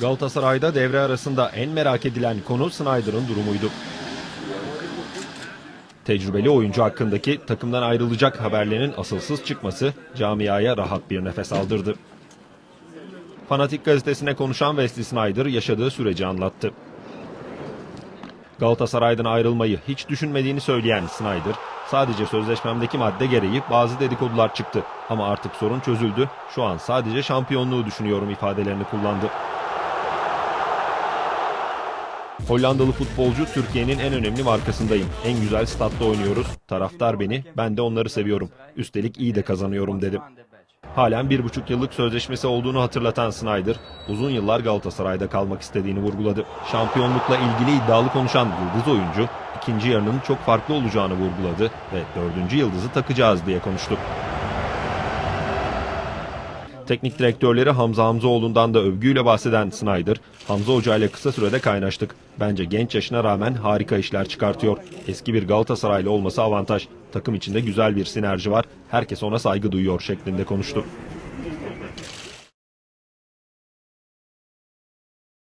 Galatasaray'da devre arasında en merak edilen konu Snyder'ın durumuydu. Tecrübeli oyuncu hakkındaki takımdan ayrılacak haberlerinin asılsız çıkması camiaya rahat bir nefes aldırdı. Fanatik gazetesine konuşan Wesley Snyder yaşadığı süreci anlattı. Galatasaray'dan ayrılmayı hiç düşünmediğini söyleyen Snyder, sadece sözleşmemdeki madde gereği bazı dedikodular çıktı ama artık sorun çözüldü, şu an sadece şampiyonluğu düşünüyorum ifadelerini kullandı. Hollandalı futbolcu Türkiye'nin en önemli markasındayım. En güzel statta oynuyoruz. Taraftar beni, ben de onları seviyorum. Üstelik iyi de kazanıyorum dedim. Halen bir buçuk yıllık sözleşmesi olduğunu hatırlatan Snyder, uzun yıllar Galatasaray'da kalmak istediğini vurguladı. Şampiyonlukla ilgili iddialı konuşan yıldız oyuncu, ikinci yarının çok farklı olacağını vurguladı ve dördüncü yıldızı takacağız diye konuştu. Teknik direktörleri Hamza Hamzaoğlu'ndan da övgüyle bahseden Snyder, Hamza Hoca ile kısa sürede kaynaştık. Bence genç yaşına rağmen harika işler çıkartıyor. Eski bir Galatasaraylı olması avantaj. Takım içinde güzel bir sinerji var. Herkes ona saygı duyuyor şeklinde konuştu.